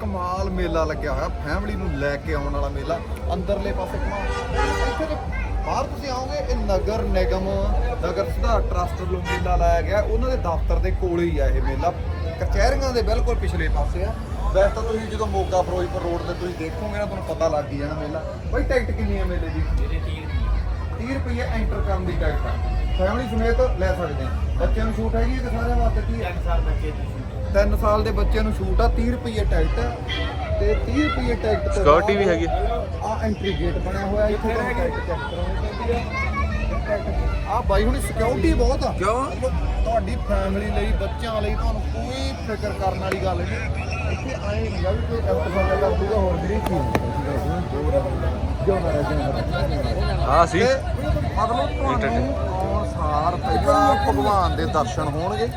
ਕਮਾਲ ਮੇਲਾ ਲੱਗਿਆ ਹੋਇਆ। ਫੈਮਿਲੀ ਨੂੰ ਲੈ ਕੇ ਆਉਣ ਵਾਲਾ ਮੇਲਾ। ਅੰਦਰਲੇ ਪਾਸੇ ਕਮਾਲ। ਇੱਥੇ ਬਾਹਰ ਤੁਸੀਂ ਆਓਗੇ ਇਹ ਨਗਰ ਨਿਗਮ ਨਗਰ ਸੁਧਾਰ ਟਰਸਟ ਵੱਲੋਂ ਮੇਲਾ ਲਾਇਆ ਗਿਆ। ਉਹਨਾਂ ਦੇ ਦਫ਼ਤਰ ਦੇ ਕੋਲੇ ਹੀ ਆ ਇਹ ਮੇਲਾ। ਕਚਹਿਰੀਆਂ ਦੇ ਬਿਲਕੁਲ ਪਿਛਲੇ ਪਾਸੇ ਆ। ਵੈਸੇ ਤਾਂ ਤੁਸੀਂ ਜਦੋਂ ਮੋਗਾ ਫਿਰੋਜ਼ਪੁਰ ਰੋਡ ਤੇ ਤੁਸੀਂ ਦੇਖੋਗੇ ਨਾ ਤੁਹਾਨੂੰ ਪਤਾ ਲੱਗ ਜਾਣਾ ਮੇਲਾ। ਬਈ ਟਿਕਟ ਕਿੰਨੀ ਹੈ ਮੇਲੇ ਦੀ? 30 ਰੁਪਏ ਐਂਟਰ ਕਰਨ ਦੀ ਟਿਕਟ ਆ। ਫੈਮਿਲੀ ਸਮੇਤ ਲੈ ਸਕਦੇ ਆ। ਬੱਚਿਆਂ ਨੂੰ ਛੂਟ ਹੈਗੀ ਕਿ ਸਾਰਿਆਂ ਵਾਸਤੇ ਕੀ ਹੈ 3 ਸਾਲ ਦੇ ਬੱਚੇ ਨੂੰ ਛੂਟ ਆ 30 ਰੁਪਏ ਟਿਕਟ। ਤੇ 30 ਰੁਪਏ ਟਿਕਟ ਤੋਂ Security ਵੀ ਹੈਗੀ ਆ। ਐਂਟਰੀ ਗੇਟ ਬਣਿਆ ਹੋਇਆ ਇੱਥੇ ਟਿਕਟ ਚੈੱਕ ਕਰਾਉਣੀ ਆ। ਆ ਬਾਈ ਹੁਣ ਸਿਕਿਉਰਿਟੀ ਬਹੁਤ ਆ। ਕਿਉਂ? ਤੁਹਾਡੀ ਫੈਮਿਲੀ ਲਈ ਬੱਚਿਆਂ ਲਈ ਤੁਹਾਨੂੰ ਕੋਈ ਫਿਕਰ ਕਰਨ ਵਾਲੀ ਗੱਲ ਨਹੀਂ। ਇੱਥੇ ਆਏ ਨਹੀਂ ਗਾ ਵੀ ਕੋਈ ਐਫਟਰ ਕਰ ਦੂਗਾ ਹੋਰ ਜਿਹੜੀ ਚੀਜ਼ ਜੋ ਨਾ ਰਹੇ ਆ ਸੀ। ਮਤਲਬ ਤੁਹਾਨੂੰ ਆਉਣ ਸਾਰ ਪਹਿਲਾਂ ਭਗਵਾਨ ਦੇ ਦਰਸ਼ਨ ਹੋਣਗੇ।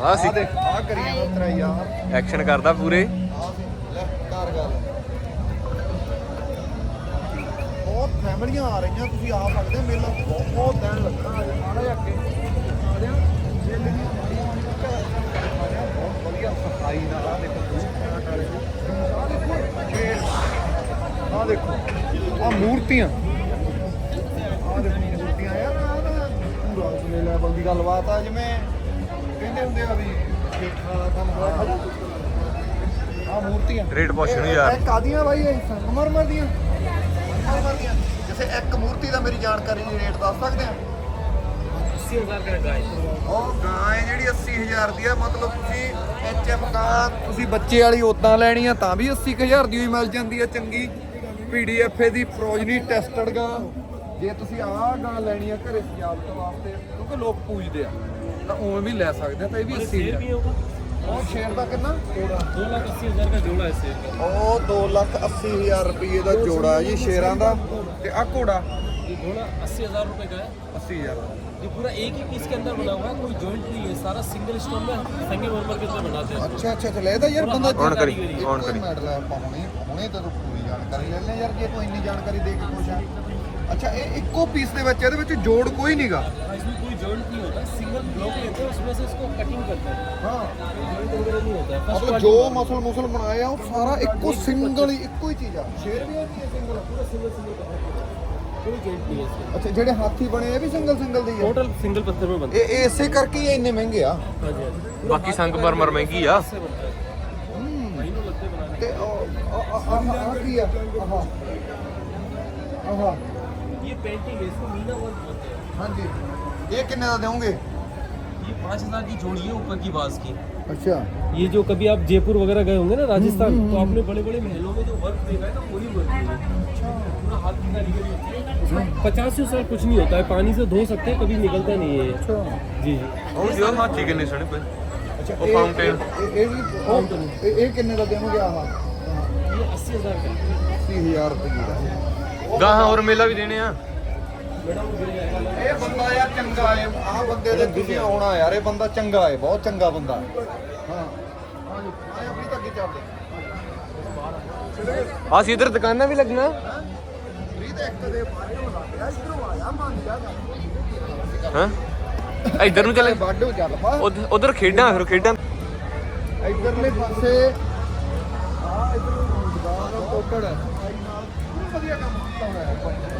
ਆ ਸੀ। ਆ ਦੇਖ ਆ ਕਰੀ ਜਾਂਦਾ ਤੇਰਾ ਯਾਰ ਐਕਸ਼ਨ ਕਰਦਾ ਪੂਰੇ। ਆ ਸੀ ਲੈ ਕਰ ਗੱਲ। ਬਹੁਤ ਫੈਮਲੀਆਂ ਆ ਰਹੀਆਂ ਤੁਸੀਂ ਆ ਸਕਦੇ ਹੋ ਮੇਲਾ ਬਹੁਤ ਦਿਨ ਲੱਗਣਾ ਹੈ ਮਾੜਾ ਜਿਹਾ ਅੱਗੇ। ਆ ਜਾ ਮੇਲੇ ਦੀ ਬੜੀ ਬੜੀ ਆ ਰਿਹਾ ਬਹੁਤ ਵਧੀਆ ਸਫ਼ਾਈ ਨਾਲ ਆ ਦੇਖੋ ਆ ਦੇਖੋ ਆ ਦੇਖੋ ਆ ਮੂਰਤੀਆਂ। ਆ ਦੇਖੋ ਮੂਰਤੀਆਂ ਯਾਰ ਆ ਤਾਂ ਪੂਰਾ ਲੈਵਲ ਦੀ ਗੱਲਬਾਤ ਆ ਜਿਵੇਂ ਕਹਿੰਦੇ ਹੁੰਦੇ ਆ ਯਾਰ। ਇਹ ਕਾਦੀਆਂ ਬਾਈ ਇਹ ਸੰਗਮਰਮਰ ਦੀਆਂ। ਸੰਗਮਰਮਰ ਦੀਆਂ। ਜਿਵੇਂ ਇੱਕ ਮੂਰਤੀ ਦਾ ਮੇਰੀ ਜਾਣਕਾਰੀ ਦੀ ਰੇਟ ਦੱਸ ਸਕਦੇ ਆ? 80000 ਗਾਇ ਉਹ ਗਾਇ ਜਿਹੜੀ 80000 ਦੀ ਆ। ਮਤਲਬ ਤੁਸੀਂ ਐਚ ਐਫ ਗਾਂ ਤੁਸੀਂ ਬੱਚੇ ਵਾਲੀ ਉਦਾਂ ਲੈਣੀ ਆ ਤਾਂ ਵੀ 80000 ਦੀ ਹੋਈ ਮਿਲ ਜਾਂਦੀ ਆ ਚੰਗੀ। ਪੀਡੀਐਫ ਦੀ ਪ੍ਰੋਜਨੀ ਟੈਸਟਡ ਗਾਂ। ਜੇ ਤੁਸੀਂ ਆਹ ਗਾਂ ਲੈਣੀ ਆ ਘਰੇ ਸਜਾਵਟ ਵਾਸਤੇ ਕਿਉਂਕਿ ਲੋਕ ਪੂਜਦੇ ਆ। ਤਾਂ ਉਵੇਂ ਵੀ ਲੈ ਸਕਦੇ ਆ ਤਾਂ ਇਹ ਵੀ 80 शेर भी होगा ਉਹ ਸ਼ੇਰ ਦਾ ਕਿੰਨਾ दो लाख अस्सी हजार का जोड़ा है शेर का ਉਹ 2 ਲੱਖ 80 ਹਜ਼ਾਰ ਰੁਪਏ ਦਾ ਜੋੜਾ ਹੈ ਜੀ ਸ਼ੇਰਾਂ ਦਾ ਤੇ ਆ ਘੋੜਾ ये घोड़ा अस्सी हजार रुपए का है 80 ਹਜ਼ਾਰ ये पूरा एक ही पीस के अंदर बना हुआ है कोई जॉइंट नहीं है सारा सिंगल स्टोन में संगे मरमर के अंदर बनाते हैं ਅੱਛਾ ਅੱਛਾ ਚਲੇ ਇਹਦਾ ਯਾਰ ਬੰਦਾ ਔਨ ਕਰੀ ਔਨ ਕਰੀ ਮੈਡਲ ਆਪਾਂ ਹੁਣੇ ਹੁਣੇ ਤਾਂ ਤੂੰ ਪੂਰੀ ਜਾਣਕਾਰੀ ਲੈ ਲੈ ਯਾਰ ਜੇ ਤੂੰ ਇੰਨੀ ਜਾਣਕਾਰੀ ਦੇ ਕੇ ਖੁਸ਼ ਆ ਅੱਛਾ ਇਹ ਇੱਕੋ ਪੀਸ ਦੇ ਵਿੱਚ ਇਹਦੇ ਵਿੱਚ ਜੋੜ ਕੋਈ ਨਹੀਂਗਾ हाँ, इसमें कोई जॉइंट नहीं होता सिंगल ब्लॉक लेते हैं उसमें से इसको कटिंग करते हैं ਹਾਂ जॉइंट वगैरह नहीं होता है फर्स्ट ਮਤਲਬ ਜੋ ਮਸਲ ਮੁਸਲ ਬਣਾਏ ਆ ਉਹ ਸਾਰਾ ਇੱਕੋ ਸਿੰਗਲ ਹੀ ਇੱਕੋ ਹੀ ਚੀਜ਼ ਆ ਸ਼ੇਰ ਵੀ ਹੈਗੀ ਹੈ ਸਿੰਗਲ पूरा सिंगल सिंगल कोई जॉइंट नहीं है इसमें ਅੱਛਾ ਜਿਹੜੇ ਹਾਥੀ ਬਣੇ ਇਹ ਵੀ ਸਿੰਗਲ ਸਿੰਗਲ ਦੇ ਹੀ ਆ टोटल सिंगल पत्थर में बनता ਇਹ ਇਹ ਇਸੇ ਕਰਕੇ ਹੀ ਇਹ ਇੰਨੇ ਮਹਿੰਗੇ ਆ है हाँ जी हाँ जी ਬਾਕੀ ਸੰਗ ਮਰਮਰ ਮਹਿੰਗੀ ਆ से बनता है महीनों लगते हैं बनाने ਤੇ ਆਹ ਆਹ ਆਹ ਆਹ ਕੀ ਆ ਆਹ ਆਹ में। ये पेंटिंग है इसको मीना वर्क बोलते हैं ਹਾਂਜੀ ਇਹ ਕਿੰਨੇ ਦਾ ਦੇਵੋਗੇ ये पाँच हज़ार की जोड़ी है ऊपर की बास की। अच्छा। ये जो कभी आप जयपुर वगैरह गए होंगे ना हम्म, राजस्थान हम्म, तो हम्म। आपने बड़े बड़े महलों में जो वर्क देखा है ना वही वर्क अच्छा। पूरा हाथ की कारीगरी होती है। अच्छा। पचास सौ साल कुछ नहीं होता है पानी से धो सकते हैं कभी निकलता नहीं है अच्छा। जी जी। हाथ ठीक है सड़क पर एक कितने का देंगे आप ये अस्सी हज़ार का। अस्सी हज़ार रुपये की गाह और मेला भी देने हैं। ਇਹ ਬੰਦਾ ਯਾਰ ਚੰਗਾ ਏ ਆਹ ਬੰਦੇ ਦੇ ਤੁਸੀਂ ਆਉਣਾ ਯਾਰ ਇਹ ਬੰਦਾ ਚੰਗਾ ਏ ਬਹੁਤ ਚੰਗਾ ਬੰਦਾ। ਹਾਂ। ਆਜੋ ਆਏ ਆਪਣੀ ਤਾਂ ਅੱਗੇ ਚੱਲਦੇ ਆ ਸੀ ਇਧਰ ਦੁਕਾਨਾਂ ਵੀ ਲੱਗਣਾ ਫਰੀ ਤੇ ਇੱਕ ਦੇ ਬਾਰੇ ਲੱਗ ਗਿਆ ਇਧਰੋਂ ਆਇਆ ਮੰਨ ਜਾ। ਹਾਂ। ਇਧਰ ਨੂੰ ਚੱਲੇ। ਬਾਡੋ ਚੱਲ ਪਾ। ਉਧਰ ਖੇਡਾਂ ਫਿਰ ਖੇਡਾਂ। ਇਧਰਲੇ ਪਾਸੇ ਆ ਇਧਰ ਦੁਕਾਨ ਬਹੁਤ ਵਧੀਆ ਕੰਮ ਹੋਇਆ ਹੈ।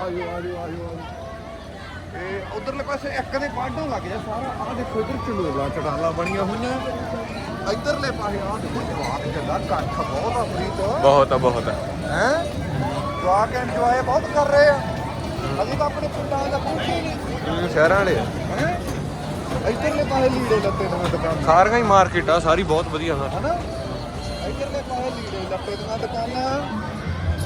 ਆਜੋ ਆਜੋ ਆਜੋ ਇਹ ਉਧਰਲੇ ਪਾਸੇ ਇੱਕ ਦੇ ਕਾਢੋਂ ਲੱਗ ਜਾ ਸਾਰਾ। ਆਹ ਦੇਖੋ ਇਧਰ ਚਲੋਲਾ ਚੜਾਲਾ ਬਣੀਆਂ ਹੋਈਆਂ। ਇਧਰਲੇ ਪਾਸੇ ਆਹ ਦੇਖੋ ਜਵਾਕ ਜੱਗਾ ਕੱਖ ਬਹੁਤ ਆ ਬਹੁਤ ਆ ਬਹੁਤ ਆ। ਹੈ? ਜਵਾਕ ਬਹੁਤ ਕਰ ਰਹੇ ਆ। ਅਸੀਂ ਤਾਂ ਆਪਣੇ ਪਿੰਡਾਂ ਦਾ ਪੁੱਛੀ ਨਹੀਂ ਸ਼ਹਿਰਾਂ ਵਾਲੇ। ਹੈ? ਇਧਰਲੇ ਪਾਸੇ ਲੀੜੇ ਲੱਤੇ ਦੀਆਂ ਦੁਕਾਨਾਂ। ਸਾਰੀਆਂ ਹੀ ਮਾਰਕੀਟ ਆ ਸਾਰੀ ਬਹੁਤ ਵਧੀਆ ਹਾਂ। ਹਨਾ? ਇਧਰਲੇ ਪਾਸੇ ਲੀੜੇ ਲੱਤੇ ਦੀਆਂ ਦੁਕਾਨਾਂ।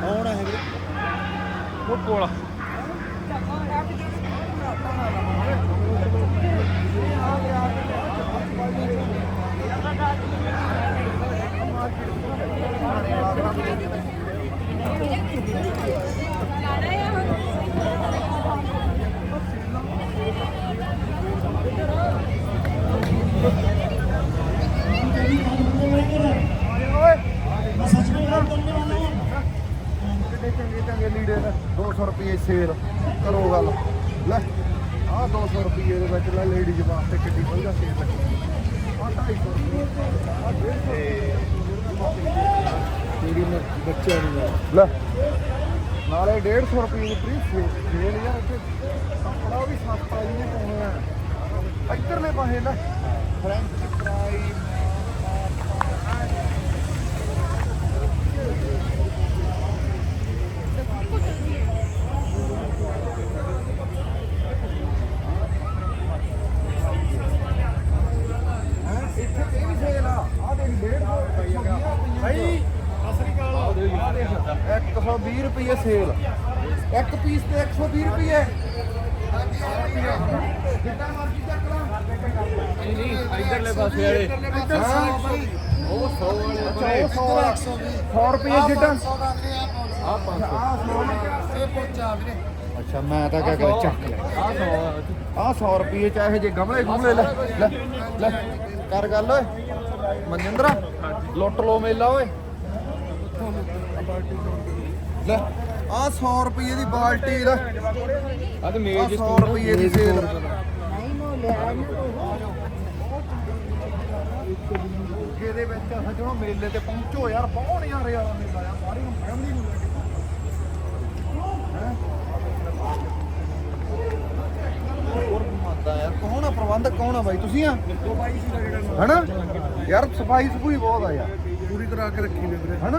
ਕੌਣ ਹੈ ਵੀਰੇ ਉਹ ਕੋਲਾ ਕਿੱਡੇ ਚੰਗੇ ਚੰਗੇ ਲੀੜੇ ਨੇ। 200 ਰੁਪਏ ਸੇਲ ਕਰੋ ਗੱਲ। ਲੈ ਆ 200 ਰੁਪਏ ਦੇ ਵਿੱਚ ਲੈ ਲੇਡੀਜ਼ ਵਾਸਤੇ ਕਿੱਡੀ ਵਧੀਆ ਸੇਲ ਲੱਗੀ। ਆ 250 ਰੁਪਏ। ਆ 150 ਤੇਰੀ ਮੈਂ ਬੱਚਿਆਂ ਨੂੰ ਲੈ ਨਾਲੇ 150 ਰੁਪਏ ਦੀ ਫ੍ਰੀ ਸੇਲ ਯਾਰ ਇੱਥੇ। ਕੱਪੜਾ ਵੀ ਸਸਤਾ ਹੀ। ਨਹੀਂ ਪਾਉਣਾ 120 ਰੁਪਏ ਸੇਲ। ਇੱਕ ਪੀਸ ਤੇ 120 ਰੁਪਏ ਜਿੱਦਾਂ ਮਰਜ਼ੀ ਚੱਕ ਲਾ। ਨਹੀਂ ਨਹੀਂ ਇਧਰਲੇ ਪਾਸੇ ਵਾਲੇ ਇੱਧਰ 100 ਉਹ 100 ਵਾਲੇ। 100 ਰੁਪਏ ਜਿੱਦਾਂ। ਅੱਛਾ ਮੈਂ ਤਾਂ ਕਿਹਾ ਕਰ ਚੱਕ ਲੈ। ਆ 100 ਆ 100 ਰੁਪਏ ਚ ਇਹ ਜੇ ਗਮਲੇ ਗੁਮਲੇ ਲੈ ਲੈ ਲੈ ਕਰ ਗੱਲ ਓਏ। ਮਨਿੰਦਰਾ ਲੁੱਟ ਲੋ ਮੇਲਾ ਓਏ। ਲੈ ਆ 100 ਰੁਪਏ ਦੀ ਬਾਲਟੀ ਲੈ। ਆ ਤੇ ਮੇਜ 100 ਰੁਪਏ ਦੀ ਸੇਲ ਨਹੀਂ ਨੋ ਲਿਆ ਜਿਹਦੇ ਵਿੱਚ ਹਜੋਂ ਮੇਲੇ ਤੇ ਪਹੁੰਚੋ ਯਾਰ ਬਹੁਤ ਯਾਰ ਯਾਰ ਮੇਲਾ ਯਾਰ ਸਾਰੀ ਨੂੰ ਫੈਮਿਲੀ ਨੂੰ ਲੈ ਕੇ। ਯਾਰ ਕੌਣ ਆ ਪ੍ਰਬੰਧਕ ਕੌਣ ਆ ਬਾਈ ਤੁਸੀਂ ਆ ਹਨਾ? ਯਾਰ ਸਫ਼ਾਈ ਸਫੂਈ ਬਹੁਤ ਆ ਯਾਰ। ਪੂਰੀ ਕਰਾ ਕੇ ਰੱਖੀ ਨੇ ਵੀਰੇ। ਹਨਾ?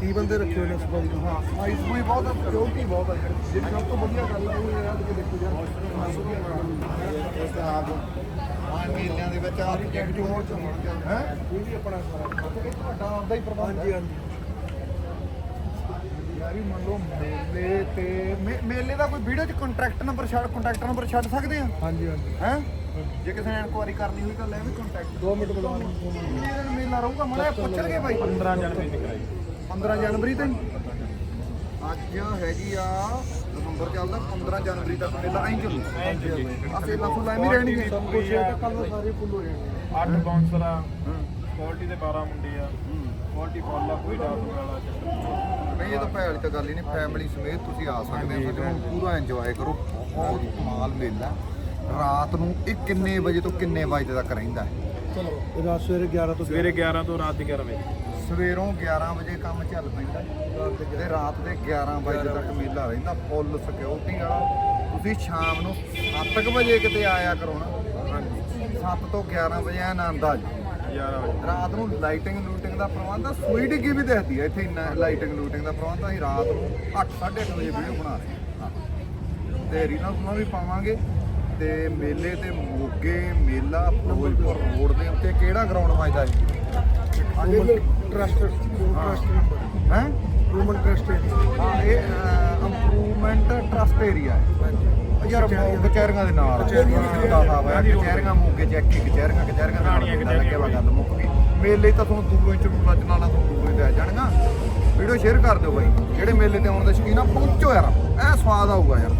30 ਬੰਦੇ ਰੱਖੇ ਹੋਏ ਨੇ ਸਫ਼ਾਈ ਹਾਂ ਸਫ਼ਾਈ ਸਫੂਈ ਬਹੁਤ ਆ ਸਿਕਿਉਰਿਟੀ ਬਹੁਤ ਆ ਯਾਰ। ਜਿਹੜੀ ਸਭ ਤੋਂ ਵਧੀਆ ਗੱਲ ਆ ਉਹ ਆ ਕਿ ਦੇਖੋ ਯਾਰ। ਇਸ ਤਰ੍ਹਾਂ ਆ। ਮੇਲਿਆਂ ਦੇ ਵਿੱਚ ਆਰਕੀਟੈਕਟ ਹੋਰ ਚ ਹੈ। ਇਹ ਵੀ ਆਪਣਾ ਸਾਰਾ। ਤੁਹਾਡਾ ਆਪਦਾ ਹੀ ਪ੍ਰਬੰਧ ਹਾਂਜੀ ਹੈ ਹਾਂਜੀ। ਯਾਰੀ ਮੰਨ ਲਓ ਮੇਲੇ ਤੇ ਮੇ- ਮੇਲੇ ਦਾ ਕੋਈ ਵੀਡੀਓ ਚ ਕੰਟੈਕਟ ਨੰਬਰ ਛੱਡ ਕੰਟੈਕਟ ਨੰਬਰ ਛੱਡ ਸਕਦੇ ਆ? ਹਾਂਜੀ ਹਾਂਜੀ। ਹੈ? ਜੇ ਕਿਸੇ ਨੇ ਇਨਕੁਆਰੀ ਕਰਨੀ ਹੋਈ ਤਾਂ ਲੈ ਵੀ ਕੰਟੈਕਟ 2 ਮਿੰਟ ਬੁਲਾ ਲਓ। ਕਿੰਨੇ ਦਿਨ ਮੇਲਾ ਰਹੂਗਾ? ਮੜਾ ਪੁੱਛਣਗੇ ਬਾਈ। 15 ਜਨਵਰੀ ਤੱਕ 15 ਜਨਵਰੀ ਤੱਕ ਅੱਜ ਹੈਗੀ ਆ ਨਵੰਬਰ ਚੱਲਦਾ 15 ਜਨਵਰੀ ਤੱਕ ਮੇਲਾ ਐਂ ਚੱਲੂ। ਆ ਸੇਲਾਂ ਫੁੱਲਾਂ ਵੀ ਰਹਿਣਗੇ। ਸਭ ਕੁਝ ਕੱਲ ਸਾਰੇ ਫੁੱਲ ਹੋ ਜਾਣਗੇ। 8 ਬਾਉਂਸਰ ਆ ਹਾਂ। ਕੁਆਲਿਟੀ ਦੇ 12 ਮੁੰਡੇ ਆ। ਕੁਆਲਿਟੀ ਫੁੱਲ ਆ ਕੋਈ ਡਾਊਟ ਵਾਲਾ ਚੱਕਰ ਨਹੀਂ। ਨਹੀਂ ਇਹ ਤਾਂ ਭੈਣ ਤਾਂ ਗੱਲ ਹੀ ਨਹੀਂ ਫੈਮਿਲੀ ਸਮੇਤ ਤੁਸੀਂ ਆ ਸਕਦੇ ਹੋ ਤੁਹਾਨੂੰ ਪੂਰਾ ਇੰਜੋਏ ਕਰੋ ਬਹੁਤ ਕਮਾਲ ਮੇਲਾ ਰਾਤ ਨੂੰ ਇਹ ਕਿੰਨੇ ਵਜੇ ਤੋਂ ਕਿੰਨੇ ਵਜੇ ਤੱਕ ਰਹਿੰਦਾ ਹੈ? ਚਲੋ। ਇਹ ਰਾਤ ਸਵੇਰੇ 11 ਤੋਂ ਸਵੇਰੇ 11 ਤੋਂ ਰਾਤ ਦੇ 11 ਵਜੇ। ਸਵੇਰੋਂ 11 ਵਜੇ ਕੰਮ ਚੱਲ ਪੈਂਦਾ ਤੇ ਰਾਤ ਦੇ 11 ਵਜੇ ਤੱਕ ਮੇਲਾ ਰਹਿੰਦਾ ਫੁੱਲ ਸਿਕਿਉਰਿਟੀ ਵਾਲਾ। ਤੁਸੀਂ ਸ਼ਾਮ ਨੂੰ 7 ਵਜੇ ਕਿਤੇ ਆਇਆ ਕਰੋ ਨਾ। ਹਾਂਜੀ। 7 ਤੋਂ 11 ਵਜੇ ਆਨੰਦ ਆ ਜੀ 11 ਵਜੇ ਰਾਤ ਨੂੰ ਲਾਈਟਿੰਗ ਲੂਟਿੰਗ ਦਾ ਪ੍ਰਬੰਧ ਆ ਸੂਈ ਡਿੱਗੀ ਵੀ ਦਿਖਦੀ ਹੈ ਇੱਥੇ ਇੰਨਾ ਲਾਈਟਿੰਗ ਲੂਟਿੰਗ ਦਾ ਪ੍ਰਬੰਧ ਆ ਅਸੀਂ ਰਾਤ ਨੂੰ 8:30 ਵਜੇ ਵੀਡੀਓ ਬਣਾ ਰਹੇ ਹਾਂ। ਤੇ ਰੀਲਾਂ ਸੁਣਾ ਵੀ ਪਾਵਾਂਗੇ ਤੇ ਮੇਲੇ ਤੇ ਮੋਗੇ ਮੇਲਾ ਫਿਰੋਜ਼ਪੁਰ ਰੋਡ ਦੇ ਉੱਤੇ ਕਿਹੜਾ ਗਰਾਊਂਡ ਵੱਜਦਾ ਹੈ? ਟਰਸਟ ਟਰਸਟ ਹੈ। ਰੂਮਨ ਟਰਸਟ ਹਾਂ? ਇਹ ਇੰਪਰੂਵਮੈਂਟ ਟਰਸਟ ਏਰੀਆ ਹੈ। ਯਾਰ ਕਚਹਿਰੀਆਂ ਦੇ ਨਾਲ। ਕਚਹਿਰੀਆਂ ਦਾ ਸਾਹਿਬ ਹੈ ਕਚਹਿਰੀਆਂ ਮੋਗੇ ਚ ਇੱਕ ਹੀ ਕਚਹਿਰੀਆਂ ਕਚਹਿਰੀਆਂ ਦੇ ਨਾਲ ਮੇਲਾ ਲੱਗਿਆ ਵਾ ਗੱਲ ਮੁੱਕ ਗਈ। ਮੇਲੇ ਤਾਂ ਤੁਹਾਨੂੰ ਦੂਰੋਂ ਹੀ ਚੜੂਲਾ ਚਨਾਲਾ ਤੁਹਾਨੂੰ ਦੂਰੋਂ ਹੀ ਲੈ ਜਾਣਗਾ ਵੀਡੀਓ ਸ਼ੇਅਰ ਕਰ ਦਿਓ ਬਾਈ। ਜਿਹੜੇ ਮੇਲੇ ਤੇ ਆਉਣ ਦੇ ਸ਼ੌਕੀਨ ਆ ਪਹੁੰਚੋ ਯਾਰ। ਐ ਸਵਾਦ ਆਊਗਾ ਯਾਰ।